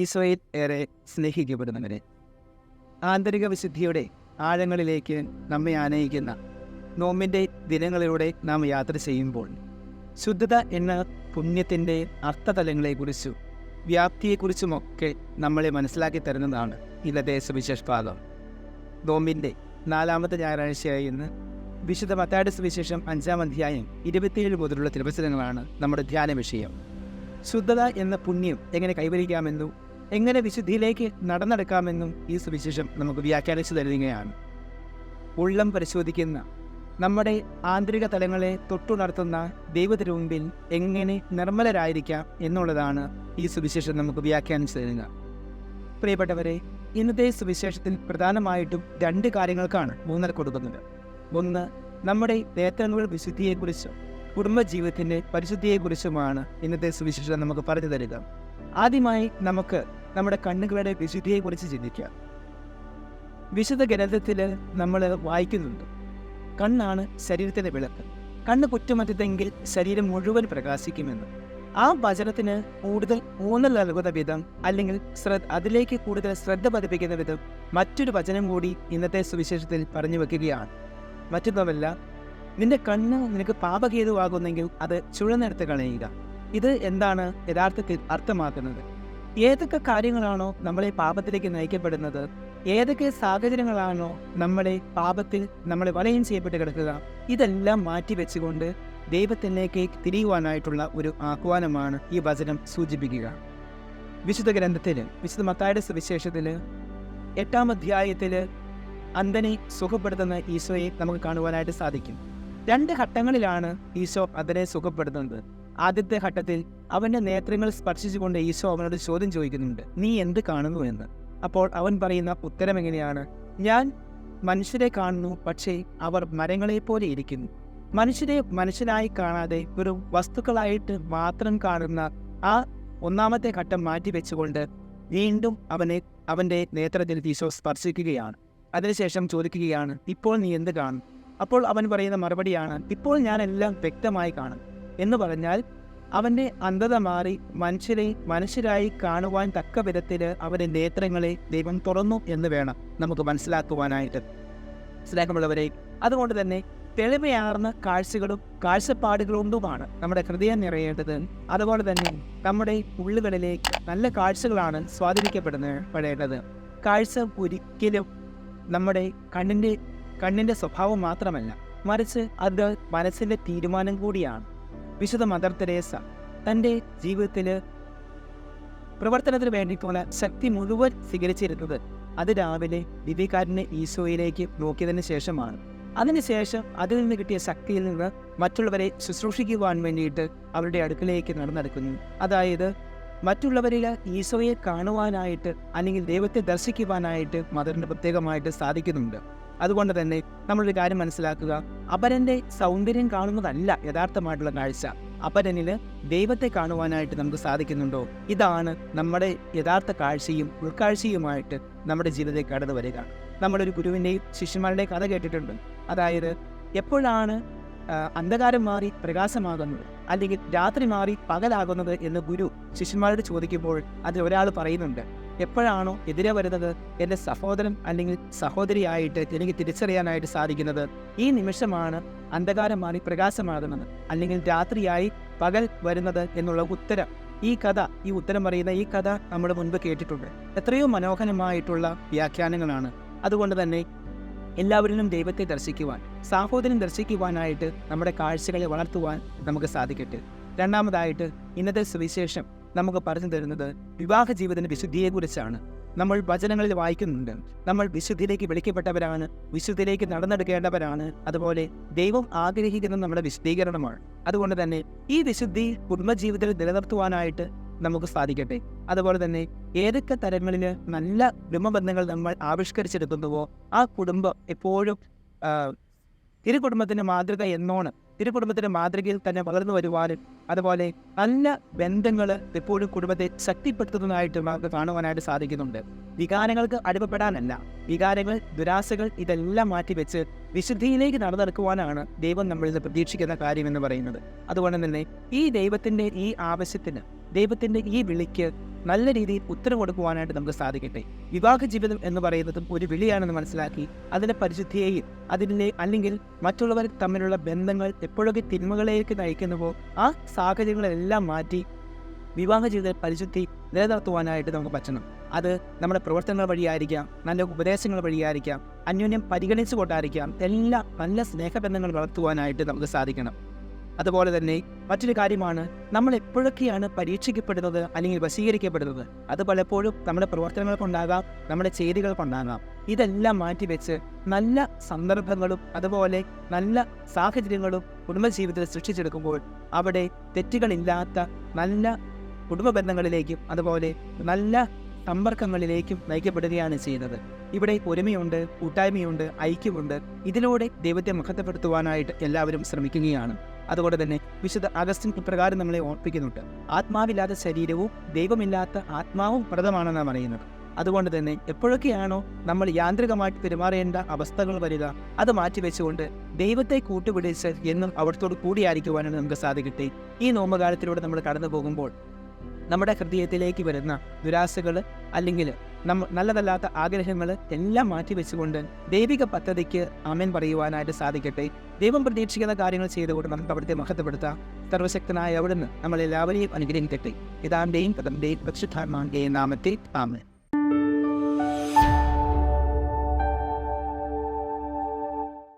ഈശോയിൽ ഏറെ സ്നേഹിക്കപ്പെടുന്നവരെ. ആന്തരിക വിശുദ്ധിയുടെ ആഴങ്ങളിലേക്ക് നമ്മെ ആനയിക്കുന്ന നോമ്പിന്റെ ദിനങ്ങളിലൂടെ നാം യാത്ര ചെയ്യുമ്പോൾ ശുദ്ധത എന്ന പുണ്യത്തിന്റെ അർത്ഥതലങ്ങളെക്കുറിച്ചും വ്യാപ്തിയെക്കുറിച്ചുമൊക്കെ നമ്മളെ മനസ്സിലാക്കി തരുന്നതാണ് ഇന്നത്തെ സുവിശേഷപാദം നോമ്പിന്റെ നാലാമത്തെ ഞായറാഴ്ചയായി ഇന്ന് വിശുദ്ധ മത്തായുടെ സുവിശേഷം അഞ്ചാം അധ്യായം ഇരുപത്തിയേഴ് മുതലുള്ള തിരുവചനങ്ങളാണ് നമ്മുടെ ധ്യാന വിഷയം ശുദ്ധത എന്ന പുണ്യം എങ്ങനെ കൈവരിക്കാമെന്നും എങ്ങനെ വിശുദ്ധിയിലേക്ക് നടന്നെടുക്കാമെന്നും ഈ സുവിശേഷം നമുക്ക് വ്യാഖ്യാനിച്ചു തരുകയാണ്. ഉള്ളം പരിശോധിക്കുന്ന നമ്മുടെ ആന്തരിക തലങ്ങളെ തൊട്ടുണർത്തുന്ന ദൈവത്തിനു മുമ്പിൽ എങ്ങനെ നിർമ്മലരായിരിക്കാം എന്നുള്ളതാണ് ഈ സുവിശേഷം നമുക്ക് വ്യാഖ്യാനിച്ചു തരുക. പ്രിയപ്പെട്ടവരെ ഇന്നത്തെ സുവിശേഷത്തിൽ പ്രധാനമായിട്ടും രണ്ട് കാര്യങ്ങൾക്കാണ് ഊന്നൽ കൊടുക്കുന്നത്. ഒന്ന് നമ്മുടെ നേത്രങ്ങളുടെ വിശുദ്ധിയെക്കുറിച്ചും കുടുംബജീവിതത്തിന്റെ പരിശുദ്ധിയെക്കുറിച്ചുമാണ് ഇന്നത്തെ സുവിശേഷം നമുക്ക് പറഞ്ഞു തരിക. ആദ്യമായി നമുക്ക് നമ്മുടെ കണ്ണുകളുടെ വിശുദ്ധിയെക്കുറിച്ച് ചിന്തിക്കുക. വിശുദ്ധ ഗ്രന്ഥത്തിൽ നമ്മൾ വായിക്കുന്നുണ്ട്. കണ്ണാണ് ശരീരത്തിന്റെ വിളക്ക്. കണ്ണ് കുറ്റമറ്റതെങ്കിൽ ശരീരം മുഴുവൻ പ്രകാശിക്കുമെന്ന്. ആ വചനത്തിന് കൂടുതൽ ഊന്നൽ നൽകുന്ന വിധം അല്ലെങ്കിൽ ശ്രദ്ധ അതിലേക്ക് കൂടുതൽ ശ്രദ്ധ പതിപ്പിക്കുന്ന വിധം മറ്റൊരു വചനം കൂടി ഇന്നത്തെ സുവിശേഷത്തിൽ പറഞ്ഞു വെക്കുകയാണ്. മറ്റൊന്നുമല്ല നിന്റെ കണ്ണ് നിനക്ക് പാപകേതുവാകുന്നെങ്കിൽ അത് ചുഴന്നെടുത്ത് കളയുക. ഇത് എന്താണ് യഥാർത്ഥത്തിൽ അർത്ഥമാക്കുന്നത്? ഏതൊക്കെ കാര്യങ്ങളാണോ നമ്മളെ പാപത്തിലേക്ക് നയിക്കപ്പെടുന്നത്? ഏതൊക്കെ സാഹചര്യങ്ങളാണോ നമ്മളെ പാപത്തിൽ നമ്മളെ വലയം ചെയ്യപ്പെട്ട് കിടക്കുക? ഇതെല്ലാം മാറ്റി വെച്ചുകൊണ്ട് ദൈവത്തിലേക്ക് തിരിയുവാനായിട്ടുള്ള ഒരു ആഹ്വാനമാണ് ഈ വചനം സൂചിപ്പിക്കുക. വിശുദ്ധ ഗ്രന്ഥത്തിൽ വിശുദ്ധ മത്തായുടെ സുവിശേഷത്തിൽ എട്ടാം അധ്യായത്തിൽ അന്ധനെ സുഖപ്പെടുത്തുന്ന ഈശോയെ നമുക്ക് കാണുവാനായിട്ട് സാധിക്കും. രണ്ട് ഘട്ടങ്ങളിലാണ് ഈശോ അതിനെ സുഖപ്പെടുത്തുന്നത്. ആദ്യത്തെ ഘട്ടത്തിൽ അവന്റെ നേത്രങ്ങൾ സ്പർശിച്ചുകൊണ്ട് ഈശോ അവനോട് ചോദ്യം ചോദിക്കുന്നുണ്ട് നീ എന്ത് കാണുന്നു എന്ന്? അപ്പോൾ അവൻ പറയുന്ന ഉത്തരം എങ്ങനെയാണ്? ഞാൻ മനുഷ്യരെ കാണുന്നു പക്ഷേ അവർ മരങ്ങളെ പോലെ ഇരിക്കുന്നു. മനുഷ്യരെ മനുഷ്യനായി കാണാതെ വെറും വസ്തുക്കളായിട്ട് മാത്രം കാണുന്ന ആ ഒന്നാമത്തെ ഘട്ടം മാറ്റിവെച്ചുകൊണ്ട് വീണ്ടും അവനെ അവന്റെ നേത്രത്തിൽ ഈശോ സ്പർശിക്കുകയാണ്. അതിനുശേഷം ചോദിക്കുകയാണ് ഇപ്പോൾ നീ എന്ത് കാണും അപ്പോൾ അവൻ പറയുന്ന മറുപടിയാണ് ഇപ്പോൾ ഞാനെല്ലാം വ്യക്തമായി കാണും എന്ന് പറഞ്ഞാൽ അവന്റെ അന്ധത മാറി മനുഷ്യരെ മനുഷ്യരായി കാണുവാൻ തക്ക വിധത്തിൽ അവന്റെ നേത്രങ്ങളെ ദൈവം തുറന്നു എന്ന് വേണം നമുക്ക് മനസ്സിലാക്കുവാനായിട്ട്. സ്നേഹമുള്ളവരെ അതുകൊണ്ട് തന്നെ തെളിവയാർന്ന കാഴ്ചകളും കാഴ്ചപ്പാടുകളുണ്ടുമാണ് നമ്മുടെ ഹൃദയം നിറയേണ്ടത്. അതുപോലെ തന്നെ നമ്മുടെ ഉള്ളുകളിലേക്ക് നല്ല കാഴ്ചകളാണ് സ്വാധീനിക്കപ്പെടുന്നത് പെടേണ്ടത് കാഴ്ച ഒരിക്കലും നമ്മുടെ കണ്ണിന്റെ കണ്ണിന്റെ സ്വഭാവം മാത്രമല്ല മറിച്ച് അത് മനസ്സിന്റെ തീരുമാനം കൂടിയാണ്. വിശുദ്ധ മദർ തെരേസ തന്റെ ജീവിതത്തിൽ പ്രവർത്തനത്തിന് വേണ്ടിയിട്ടുള്ള ശക്തി മുഴുവൻ സ്വീകരിച്ചിരുന്നത് അത് രാവിലെ ദിവ്യകാരനെ ഈശോയിലേക്ക് നോക്കിയതിന് ശേഷമാണ്. അതിനുശേഷം അതിൽ നിന്ന് കിട്ടിയ ശക്തിയിൽ നിന്ന് മറ്റുള്ളവരെ ശുശ്രൂഷിക്കുവാൻ വേണ്ടിയിട്ട് അവരുടെ അടുക്കലേക്ക് നടന്നെടുക്കുന്നു. അതായത് മറ്റുള്ളവരിൽ ഈശോയെ കാണുവാനായിട്ട് അല്ലെങ്കിൽ ദൈവത്തെ ദർശിക്കുവാനായിട്ട് മദറിന് പ്രത്യേകമായിട്ട് സാധിക്കുന്നുണ്ട്. അതുകൊണ്ട് തന്നെ നമ്മളൊരു കാര്യം മനസ്സിലാക്കുക. അപരന്റെ സൗന്ദര്യം കാണുന്നതല്ല യഥാർത്ഥമായിട്ടുള്ള കാഴ്ച. അപരനിൽ ദൈവത്തെ കാണുവാനായിട്ട് നമുക്ക് സാധിക്കുന്നുണ്ടോ? ഇതാണ് നമ്മുടെ യഥാർത്ഥ കാഴ്ചയും ഉൾക്കാഴ്ചയുമായിട്ട് നമ്മുടെ ജീവിതത്തിൽ കടന്നു വരിക. നമ്മളൊരു ഗുരുവിന്റെയും ശിഷ്യന്മാരുടെയും കഥ കേട്ടിട്ടുണ്ട്. അതായത് എപ്പോഴാണ് അന്ധകാരം മാറി പ്രകാശമാകുന്നത് അല്ലെങ്കിൽ രാത്രി മാറി പകലാകുന്നത് എന്ന് ഗുരു ശിഷ്യന്മാരോട് ചോദിക്കുമ്പോൾ അതിൽ ഒരാൾ പറയുന്നുണ്ട്. എപ്പോഴാണോ എതിരെ വരുന്നത് എന്റെ സഹോദരൻ അല്ലെങ്കിൽ സഹോദരിയായിട്ട് എനിക്ക് തിരിച്ചറിയാനായിട്ട് സാധിക്കുന്നത് ഈ നിമിഷമാണ് അന്ധകാരം മാറി പ്രകാശമാകുന്നത് അല്ലെങ്കിൽ രാത്രിയായി പകൽ വരുന്നത് എന്നുള്ള ഉത്തരം. ഈ കഥ ഈ ഉത്തരം പറയുന്ന ഈ കഥ നമ്മൾ മുൻപ് കേട്ടിട്ടുണ്ട്. എത്രയോ മനോഹരമായിട്ടുള്ള വ്യാഖ്യാനങ്ങളാണ്. അതുകൊണ്ട് തന്നെ എല്ലാവരിലും ദൈവത്തെ ദർശിക്കുവാൻ സാഹോദര്യം ദർശിക്കുവാനായിട്ട് നമ്മുടെ കാഴ്ചകളെ വളർത്തുവാൻ നമുക്ക് സാധിക്കട്ടെ. രണ്ടാമതായിട്ട് ഇന്നത്തെ സുവിശേഷം. നമുക്ക് പറഞ്ഞു തരുന്നത് വിവാഹ ജീവിതത്തിന്റെ വിശുദ്ധിയെക്കുറിച്ചാണ്. നമ്മൾ വചനങ്ങളിൽ വായിക്കുന്നുണ്ട്. നമ്മൾ വിശുദ്ധിയിലേക്ക് വിളിക്കപ്പെട്ടവരാണ്. വിശുദ്ധിയിലേക്ക് നടന്നെടുക്കേണ്ടവരാണ്. അതുപോലെ ദൈവം ആഗ്രഹിക്കുന്നത് നമ്മുടെ വിശദീകരണമാണ് അതുകൊണ്ട് തന്നെ ഈ വിശുദ്ധി കുടുംബജീവിതത്തിൽ നിലനിർത്തുവാനായിട്ട് നമുക്ക് സാധിക്കട്ടെ. അതുപോലെ തന്നെ ഏതൊക്കെ തരങ്ങളിൽ നല്ല കുടുംബബന്ധങ്ങൾ നമ്മൾ ആവിഷ്കരിച്ചെടുക്കുന്നുവോ ആ കുടുംബം എപ്പോഴും തിരു കുടുംബത്തിന്റെ മാതൃക എന്നോണം തിരുകുടുംബത്തിന്റെ മാതൃകയിൽ തന്നെ വളർന്നു വരുവാനും അതുപോലെ നല്ല ബന്ധങ്ങൾ എപ്പോഴും കുടുംബത്തെ ശക്തിപ്പെടുത്തുന്നതായിട്ട് നമുക്ക് കാണുവാനായിട്ട് സാധിക്കുന്നുണ്ട്. വികാരങ്ങൾക്ക് അടിമപ്പെടാനല്ല. വികാരങ്ങൾ ദുരാശകൾ ഇതെല്ലാം മാറ്റിവെച്ച് വിശുദ്ധിയിലേക്ക് നടന്നെടുക്കുവാനാണ് ദൈവം നമ്മളിൽ പ്രതീക്ഷിക്കുന്ന കാര്യം എന്ന് പറയുന്നത്. അതുകൊണ്ട് തന്നെ ഈ ദൈവത്തിന്റെ ഈ ആവശ്യത്തിന് ദൈവത്തിന്റെ ഈ വിളിക്ക് നല്ല രീതിയിൽ ഉത്തരം കൊടുക്കുവാനായിട്ട് നമുക്ക് സാധിക്കട്ടെ. വിവാഹ ജീവിതം എന്ന് പറയുന്നതും ഒരു വിളിയാണെന്ന് മനസ്സിലാക്കി അതിന്റെ പരിശുദ്ധിയെയും അതിന്റെ അല്ലെങ്കിൽ മറ്റുള്ളവർ തമ്മിലുള്ള ബന്ധങ്ങൾ എപ്പോഴൊക്കെ തിന്മകളിലേക്ക് നയിക്കുന്നുവോ ആ സാഹചര്യങ്ങളെല്ലാം മാറ്റി വിവാഹ ജീവിത പരിശുദ്ധി നിലനിർത്തുവാനായിട്ട് നമുക്ക് പറ്റണം. അത് നമ്മുടെ പ്രവർത്തനങ്ങൾ വഴിയായിരിക്കാം നല്ല ഉപദേശങ്ങൾ വഴിയായിരിക്കാം അന്യോന്യം പരിഗണിച്ചുകൊണ്ടായിരിക്കാം എല്ലാം നല്ല സ്നേഹബന്ധങ്ങൾ വളർത്തുവാനായിട്ട് നമുക്ക് സാധിക്കണം. അതുപോലെ തന്നെ മറ്റൊരു കാര്യമാണ് നമ്മൾ എപ്പോഴൊക്കെയാണ് പരീക്ഷിക്കപ്പെടുന്നത് അല്ലെങ്കിൽ വശീകരിക്കപ്പെടുന്നത്? അത് പലപ്പോഴും നമ്മുടെ പ്രവർത്തനങ്ങൾ കൊണ്ടാകാം നമ്മുടെ ചെയ്തികൾ കൊണ്ടാകാം ഇതെല്ലാം മാറ്റിവെച്ച് നല്ല സന്ദർഭങ്ങളും അതുപോലെ നല്ല സാഹചര്യങ്ങളും കുടുംബജീവിതത്തിൽ സൃഷ്ടിച്ചെടുക്കുമ്പോൾ അവിടെ തെറ്റുകളില്ലാത്ത നല്ല കുടുംബ ബന്ധങ്ങളിലേക്കും അതുപോലെ നല്ല സമ്പർക്കങ്ങളിലേക്കും നയിക്കപ്പെടുകയാണ് ചെയ്യുന്നത്. ഇവിടെ ഒരുമയുണ്ട് കൂട്ടായ്മയുണ്ട് ഐക്യമുണ്ട്. ഇതിലൂടെ ദൈവത്തെ മഹത്വപ്പെടുത്തുവാനായിട്ട് എല്ലാവരും ശ്രമിക്കുകയാണ്. അതുകൊണ്ട് തന്നെ വിശുദ്ധ അഗസ്റ്റിൻ ഇപ്രകാരം നമ്മളെ ഓർപ്പിക്കുന്നുണ്ട്. ആത്മാവില്ലാത്ത ശരീരവും ദൈവമില്ലാത്ത ആത്മാവും വ്രതമാണെന്നാണ് പറയുന്നത്. അതുകൊണ്ട് തന്നെ എപ്പോഴൊക്കെയാണോ നമ്മൾ യാന്ത്രികമായിട്ട് പെരുമാറേണ്ട അവസ്ഥകൾ വരിക അത് മാറ്റിവെച്ചുകൊണ്ട് ദൈവത്തെ കൂട്ടുപിടിച്ച് എന്നും അവിടത്തോട് കൂടിയായിരിക്കുവാനാണ് നമുക്ക് സാധിക്കട്ടെ. ഈ നോമ്പുകാലത്തിലൂടെ നമ്മൾ കടന്നു പോകുമ്പോൾ നമ്മുടെ ഹൃദയത്തിലേക്ക് വരുന്ന ദുരാശകൾ അല്ലെങ്കിൽ നമ്മ നല്ലതല്ലാത്ത ആഗ്രഹങ്ങൾ എല്ലാം മാറ്റി വെച്ചുകൊണ്ട് ദൈവിക പദ്ധതിക്ക് അമേൻ പറയുവാനായിട്ട് സാധിക്കട്ടെ. ദൈവം പ്രതീക്ഷിക്കുന്ന കാര്യങ്ങൾ ചെയ്തുകൊണ്ട് നമുക്ക് അവിടുത്തെ മഹത്വപ്പെടുത്താം. സർവശക്തനായ അവിടുന്ന് നമ്മളെല്ലാവരെയും അനുഗ്രഹിക്കട്ടെ. ഇതാന്റെയും പദന്റെയും പരിശുദ്ധാത്മാന്റെയും നാമത്തെ ആമേൻ.